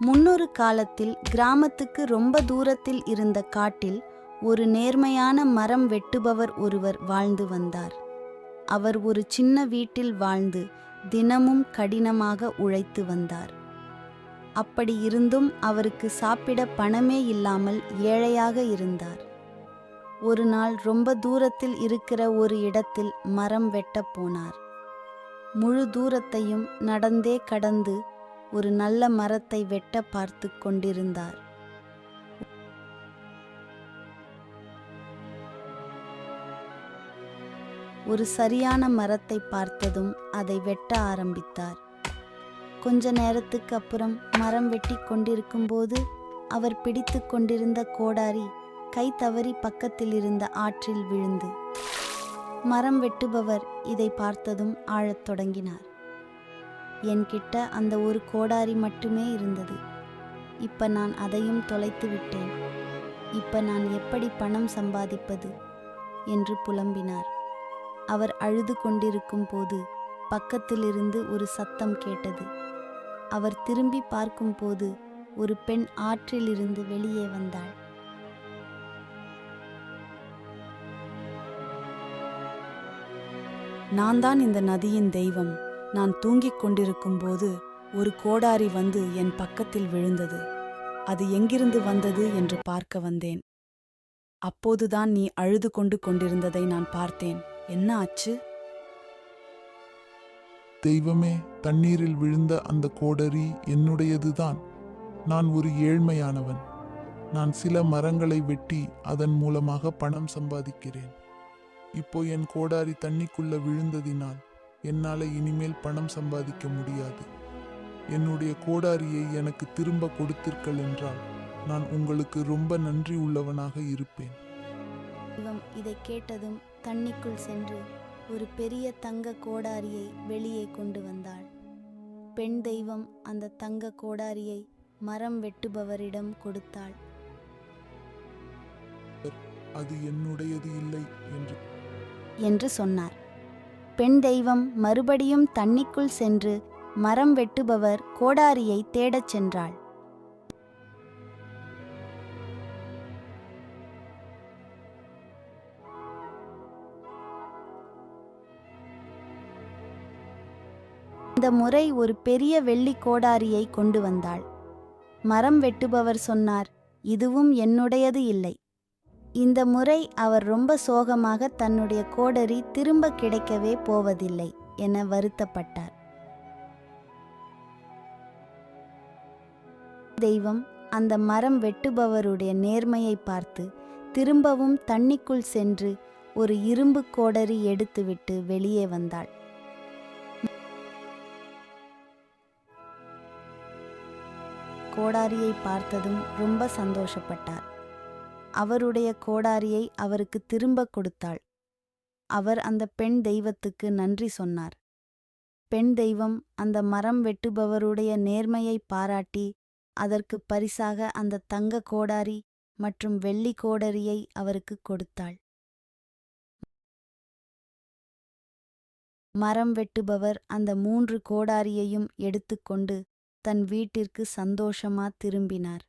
முன்னொரு காலத்தில் கிராமத்துக்கு ரொம்ப தூரத்தில் இருந்த காட்டில் ஒரு நேர்மையான மரம் வெட்டுபவர் ஒருவர் வாழ்ந்து வந்தார். அவர் ஒரு சின்ன வீட்டில் வாழ்ந்து தினமும் கடினமாக உழைத்து வந்தார். அப்படி இருந்தும் அவருக்கு சாப்பிட பணமே இல்லாமல் ஏழையாக இருந்தார். ஒரு நாள் ரொம்ப தூரத்தில் இருக்கிற ஒரு இடத்தில் மரம் வெட்டப் போனார். முழு தூரத்தையும் நடந்தே கடந்து ஒரு நல்ல மரத்தை வெட்ட பார்த்து கொண்டிருந்தார். ஒரு சரியான மரத்தை பார்த்ததும் அதை வெட்ட ஆரம்பித்தார். கொஞ்ச நேரத்துக்கு அப்புறம் மரம் வெட்டி கொண்டிருக்கும்போது அவர் பிடித்து கொண்டிருந்த கோடாரி கை தவறி பக்கத்தில் இருந்த ஆற்றில் விழுந்து. மரம் வெட்டுபவர் இதை பார்த்ததும் ஆழத் தொடங்கினார். என்கிட்ட அந்த ஒரு கோடாரி மட்டுமே இருந்தது. இப்ப நான் அதையும் தொலைத்து விட்டேன். இப்ப நான் எப்படி பணம் சம்பாதிப்பது? என்று புலம்பினார். அவர் அழுது கொண்டிருக்கும் போது பக்கத்திலிருந்து ஒரு சத்தம் கேட்டது. அவர் திரும்பி பார்க்கும்போது ஒரு பெண் ஆற்றிலிருந்து வெளியே வந்தாள். நான் தான் இந்த நதியின் தெய்வம். நான் தூங்கிக் கொண்டிருக்கும்போது ஒரு கோடாரி வந்து என் பக்கத்தில் விழுந்தது. அது எங்கிருந்து வந்தது என்று பார்க்க வந்தேன். அப்போதுதான் நீ அழுது கொண்டு கொண்டிருந்ததை நான் பார்த்தேன். என்ன ஆச்சு? தெய்வமே தண்ணீரில் விழுந்த அந்த கோடரி என்னுடையதுதான். நான் ஒரு ஏழ்மையானவன். நான் சில மரங்களை வெட்டி அதன் மூலமாக பணம் சம்பாதிக்கிறேன். இப்போ என் கோடாரி தண்ணிக்குள்ள விழுந்ததினால் என்னால இனிமேல் பணம் சம்பாதிக்க முடியாது. என்னுடைய கோடாரியை எனக்கு திரும்ப கொடுத்தீர்கள் என்றால் நான் உங்களுக்கு ரொம்ப நன்றி உள்ளவனாக இருப்பேன். இவன் இதை கேட்டதும் தண்ணிக்குள் சென்று ஒரு பெரிய தங்க கோடாரியை வெளியே கொண்டு வந்தாள். பெண் தெய்வம் அந்த தங்க கோடாரியை மரம் வெட்டுபவரிடம் கொடுத்தாள். அது என்னுடையது இல்லை என்று. என்று சொன்னார். பெண் தெய்வம் மறுபடியும் தண்ணிக்குள் சென்று மரம் வெட்டுபவர் கோடாரியை தேடச் சென்றாள். இந்த முறை ஒரு பெரிய வெள்ளி கோடாரியை கொண்டு வந்தாள். மரம் வெட்டுபவர் சொன்னார் இதுவும் என்னுடையது இல்லை. இந்த முறை அவர் ரொம்ப சோகமாக தன்னுடைய கோடரி திரும்ப கிடைக்கவே போவதில்லை என வருத்தப்பட்டார். தெய்வம் அந்த மரம் வெட்டுபவருடைய நேர்மையை பார்த்து திரும்பவும் தண்ணிக்குள் சென்று ஒரு இரும்பு கோடரி எடுத்துவிட்டு வெளியே வந்தாள். கோடாரியை பார்த்ததும் ரொம்ப சந்தோஷப்பட்டார். அவருடைய கோடாரியை அவருக்கு திரும்ப கொடுத்தாள். அவர் அந்த பெண் தெய்வத்துக்கு நன்றி சொன்னார். பெண் தெய்வம் அந்த மரம் வெட்டுபவருடைய நேர்மையை பாராட்டி அதற்கு பரிசாக அந்த தங்க கோடாரி மற்றும் வெள்ளி கோடரியை அவருக்கு கொடுத்தாள். மரம் வெட்டுபவர் அந்த மூன்று கோடாரியையும் எடுத்துக்கொண்டு தன் வீட்டிற்கு சந்தோஷமா திரும்பினார்.